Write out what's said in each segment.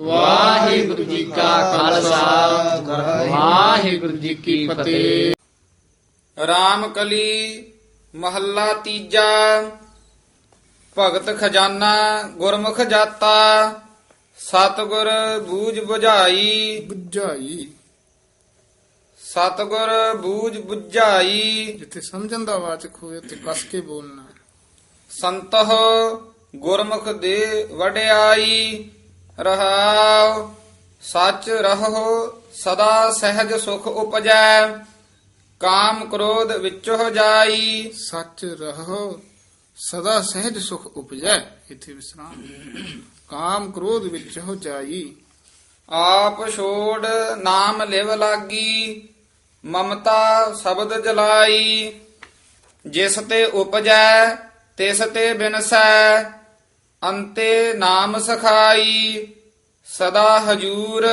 ਵਾਹਿਗੁਰੂ ਜੀ ਕਾ ਖਾਲਸਾ। ਵਾਹਿਗੁਰੂ ਜੀ ਕੀ ਫਤਿਹ। ਰਾਮ ਕਲੀ ਮਹੱਲਾ ਤੀਜਾ। ਭਗਤ ਖਜ਼ਾਨਾ ਗੁਰਮੁਖ ਜਾਤਾ। ਸਤਗੁਰ ਬੂਝ 부ਝਾਈ ਬੁੱਝਾਈ। ਸਤਗੁਰ ਬੂਝ 부ਝਾਈ ਜਿੱਥੇ ਸਮਝਣ ਦਾ ਵਾਚਕ ਹੋਵੇ ਤੇ ਕਸ ਕੇ ਬੋਲਣਾ। ਸੰਤਹ ਗੁਰਮੁਖ ਦੇ ਵਡਿਆਈ। ਰਹਾਉ ਸੱਚ ਰਹੋ ਸਦਾ ਸਹਿਜ ਸੁਖ ਉਪਜੈ ਕਾਮ ਕ੍ਰੋਧ ਵਿਚੋ ਜਾਈ। ਸੱਚ ਰਹੋ ਸਦਾ ਸਹਿਜ ਸੁਖ ਉਪਜੈ। ਇੱਥੇ ਵਿਸਰਾਮ ਕਾਮ ਕ੍ਰੋਧ ਵਿੱਚ ਹੋ ਜਾਈ। ਆਪ ਛੋੜ ਨਾਮ ਲਿਵ ਲਾਗੀ ਮਮਤਾ ਸ਼ਬਦ ਜਲਾਈ। ਜਿਸ ਤੇ ਉਪਜੈ ਤਿਸ ਤੇ ਬਿਨਸੈ ਅੰਤੇ ਨਾਮ ਸਖਾਈ ਸਦਾ ਹਜੂਰ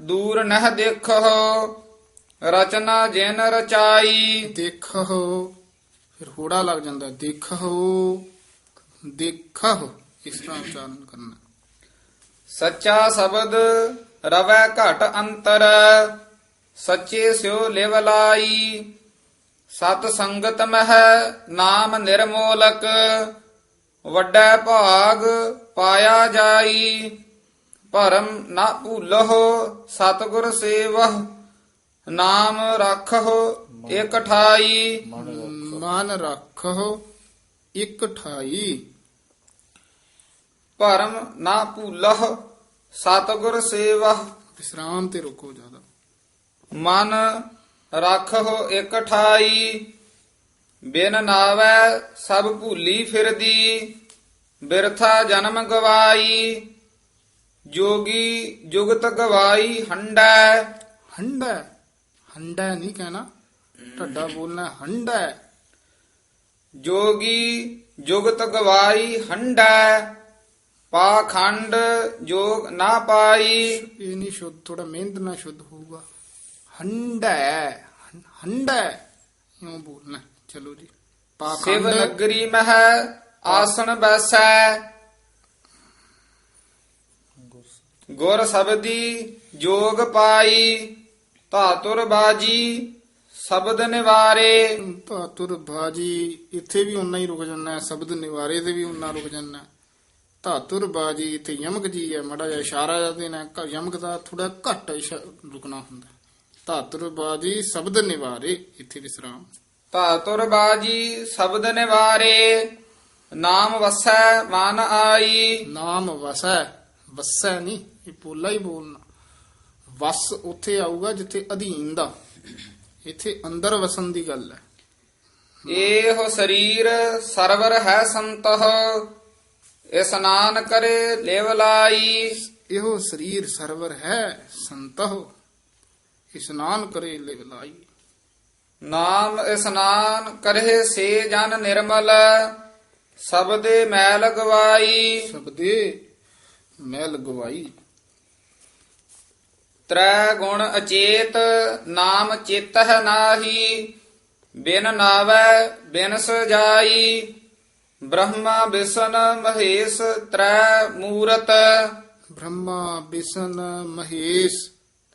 ਦੂਰ ਨਹ ਦੇਖੋ ਰਚਨਾ ਜਿਨ ਰਚਾਈ। ਦੇਖੋ ਫਿਰ ਹੋੜਾ ਲੱਗ ਜਾਂਦਾ ਦੇਖੋ ਦੇਖੋ ਇਸ ਤਰ੍ਹਾਂ ਉਚਾਰਨ ਕਰਨਾ। ਸੱਚਾ ਸ਼ਬਦ ਰਵੈ ਘਟ ਅੰਤਰ ਸੱਚੇ ਸਿਓ ਲਿਵ ਲਾਈ। ਸਤ ਸੰਗਤ ਮਹਿ ਨਾਮ ਨਿਰਮੋਲਕ ਵੱਡਾ ਭਾਗ ਪਾਇਆ ਜਾਈ ਭਰਮ ਨਾ ਭੂਲਹੁ ਸਤਿਗੁਰ ਸੇਵਹ ਨਾਮ ਰੱਖੋ ਇਕ ਠਾਈ ਮਨ ਰੱਖੋ ਇਕ ਠਾਈ ਭਰਮ ਨਾ ਭੂਲਹੁ ਸਤਿਗੁਰ ਸੇਵਹ। ਵਿਸਰਾਮ ਤੇ ਰੁਕੋ ਜ਼ਿਆਦਾ। ਮਨ ਰੱਖੋ ਇਕ ਠਾਈ ਬਿਨ ਨਾਵੈ ਸਭ ਭੂਲੀ ਫਿਰਦੀ ਬਿਰਥਾ ਜਨਮ ਗਵਾਈ ਜੋਗੀ ਜੁਗਤ ਗਵਾਈ ਹੰਡੈ। ਹੰਡਾ ਹੰਡਾ ਨਹੀਂ ਕਹਿਣਾ ਢੱਡਾ ਬੋਲਣਾ ਹੰਡਾ। ਜੋਗੀ ਜੁਗਤ ਗਵਾਈ ਹੰਡੈ ਪਾਖੰਡ ਜੋਗ ਨਾ ਪਾਈ। ਇਹ ਨਹੀਂ ਸ਼ੁੱਧ ਥੋੜਾ ਮਿਹਨਤ ਨਾਲ ਸ਼ੁੱਧ ਹੋਊਗਾ। ਹੰਡਾ ਹੰਡਾ ਇਉਂ ਬੋਲਣਾ। ਚਲੋ ਜੀ। ਸਿਵ ਪਾਖੰਡ ਨਗਰੀ ਮਹਿ ਆਸਣ ਬੈਸੈ। ਗੁਰ ਸਬਦੀ ਜੋਗ ਪਾਈ ਧਾਤੁਰ ਬਾਜੀ ਸ਼ਬਦ ਨਿਵਾਰੇ। ਧਾਤੁਰ ਬਾਜੀ ਇੱਥੇ ਵੀ ਉਨਾ ਹੀ ਰੁਕ ਜਾਂਦਾ ਹੈ। ਸ਼ਬਦ ਨਿਵਾਰੇ ਤੇ ਵੀ ਉਨਾ ਰੁਕ ਜਾਂਦਾ ਹੈ। ਧਾਤੁਰ ਬਾਜੀ ਤੇ ਯਮਕ ਜੀ ਹੈ। ਮੜਾ ਜਿਹਾ ਇਸ਼ਾਰਾ ਜਿਹਾ ਦੇਣਾ ਹੈ। ਯਮਕ ਦਾ ਥੋੜਾ ਘੱਟ ਇਸ਼ਾ- ਰੁਕਣਾ ਹੁੰਦਾ। ਧਾਤੁਰ ਬਾਜੀ ਸ਼ਬਦ ਨਿਵਾਰੇ ਇੱਥੇ ਵਿਸਰਾਮ। ਧਾਤੁਰ ਬਾਜੀ ਸ਼ਬਦ ਨਿਵਾਰੇ ਨਾਮ ਵਸੈ ਮਨ ਆਈ। ਨਾਮ ਵਸੈ ਵਸੈ ਨਹੀਂ ਇਹ ਪੋਲਾ ਹੀ ਬੋਲਣਾ। ਵਸ ਉੱਥੇ ਆਊਗਾ ਜਿੱਥੇ ਅਧੀਨ ਦਾ। ਇੱਥੇ ਅੰਦਰ ਵਸਣ ਦੀ ਗੱਲ ਹੈ। ਇਹੋ ਸਰੀਰ ਸਰਵਰ ਹੈ ਸੰਤਹ ਇਸਨਾਨ ਕਰੇ ਲਿਵ ਲਾਈ। ਇਹੋ ਸਰੀਰ ਸਰਵਰ ਹੈ ਸੰਤਹੁ ਇਸ਼ਨਾਨ ਕਰੇ ਲਿਵ ਲਾਈ। ਨਾਮ ਇਸਨਾਨ ਕਰੇ ਸੇ ਜਨ ਨਿਰਮਲ ਸਬਦੇ ਮੈਲ ਗਵਾਈ। ਸਬਦੇ ਮੈਲ ਗਵਾਈ। ਤ੍ਰੈ ਗੁਣ ਅਚੇਤ ਨਾਮ ਚਿਤਹ ਨਾਹੀ ਬਿਨ ਨਾਵੈ ਬਿਨ ਸਜਾਈ ਬ੍ਰਹਮਾ ਵਿਸ਼ਨ ਮਹੇਸ਼ ਤ੍ਰੈ ਮੂਰਤ। ਬ੍ਰਹਮਾ ਬਿਸ਼ਨ ਮਹੇਸ਼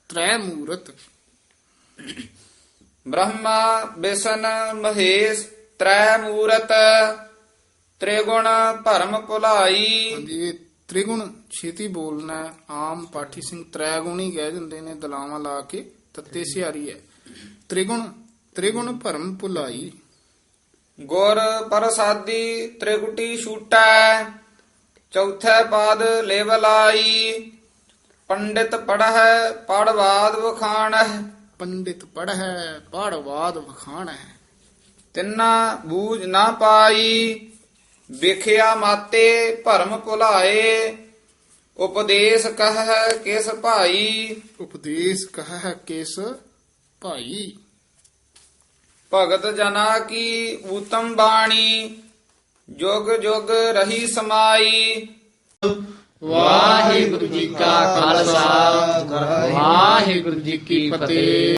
ਤ੍ਰੈ ਮੂਰਤ। ਬ੍ਰਹਮਾ ਵਿਸ਼ਨ ਮਹੇਸ਼ ਤ੍ਰੈ ਮੂਰਤ ਤ੍ਰਿਗੁਣ ਭਰਮ ਭੁਲਾਈ। ਹਾਂਜੀ ਤ੍ਰਿਗੁਣ ਛੇਤੀ ਬੋਲਣਾ ਹੈ। ਆਮ ਪਾਠੀ ਸਿੰਘ ਤ੍ਰੈ ਗੁਣ ਹੀ ਕਹਿ ਦਿੰਦੇ ਨੇ ਦਲਾਵਾਂ ਲਾ ਕੇ ਤੱਤੇ ਸਿਹਾਰੀ ਹੈ। ਤ੍ਰਿਗੁਣ ਤ੍ਰਿਗੁਣ ਭਰਮ ਭੁਲਾਈ। ਗੁਰ ਪ੍ਰਸਾਦੀ ਤ੍ਰਿਗੁਟੀ ਛੂਟੈ ਚੌਥੈ ਪਾਦ ਲੇਵ ਲਾਈ ਪੰਡਿਤ ਪੜਹਿ ਪੜਵਾਦ ਵਖਾਣਹਿ। ਪੰਡਿਤ ਪੜ੍ਹੈ ਪੜਵਾਦ ਵਖਾਣ। ਹੈ ਤਿੰਨਾ ਬੂਝ ਨਾ ਪਾਈ ਵਿਖਿਆ ਮਾਤੇ ਭਰਮ ਭੁਲਾਏ। ਉਪਦੇਸ਼ ਕਹੈ ਕਿਸ ਭਾਈ? ਉਪਦੇਸ਼ ਕਹੈ ਕਿਸ ਭਾਈ? ਭਗਤ ਜਨਾ ਕੀ ਊਤਮ ਬਾਣੀ? ਜੁਗ ਜੁਗ ਰਹੀ ਸਮਾਈ। ਵਾਹਿਗੁਰੂ ਜੀ ਕੀ ਫਤਿਹ।